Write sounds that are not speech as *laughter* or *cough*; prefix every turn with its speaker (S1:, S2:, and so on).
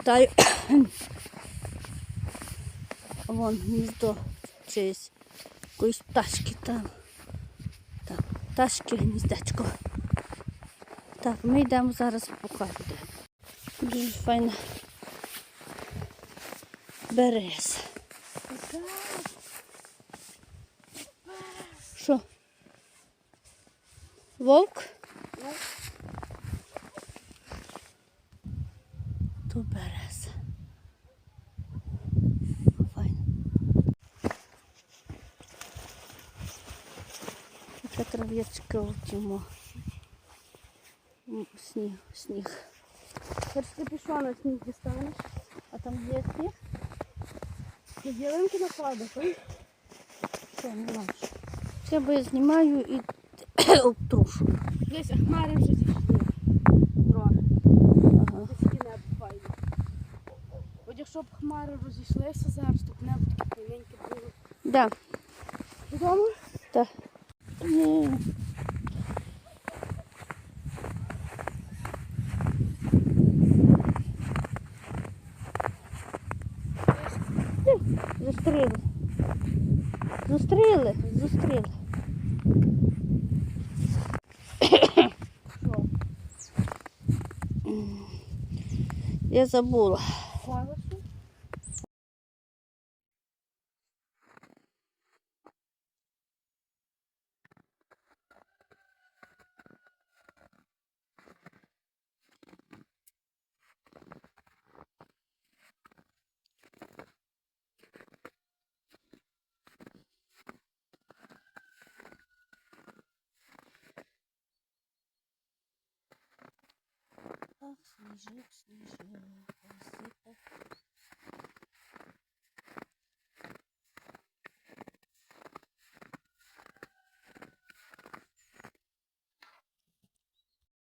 S1: питаю. *coughs* Вон гніздо чиєсь. Якоїсь пташки там. Так, пташки, гніздечко. Так, ми йдемо зараз покажу. де. Дуже файна берез. Що? Вовк? То берез. Файно. Така трав'ячка утімо. Сніг, сніг. Перш ти пішла на сніг дістанеш, а там є сніг. Ти ялинки накладеш, ой? Все, не важко. Все, бо я знімаю і обтрушу.
S2: Десь хмари вже зійшли. якщо б хмари розійшлися зараз, то б небо таке повненьке було.
S1: Да.
S2: Додому?
S1: Так. Ні. Зустріли. Зустріли, зустріли.
S2: Що?
S1: Я забула.
S2: Голосу?
S1: Сніжик, сніжик, посипав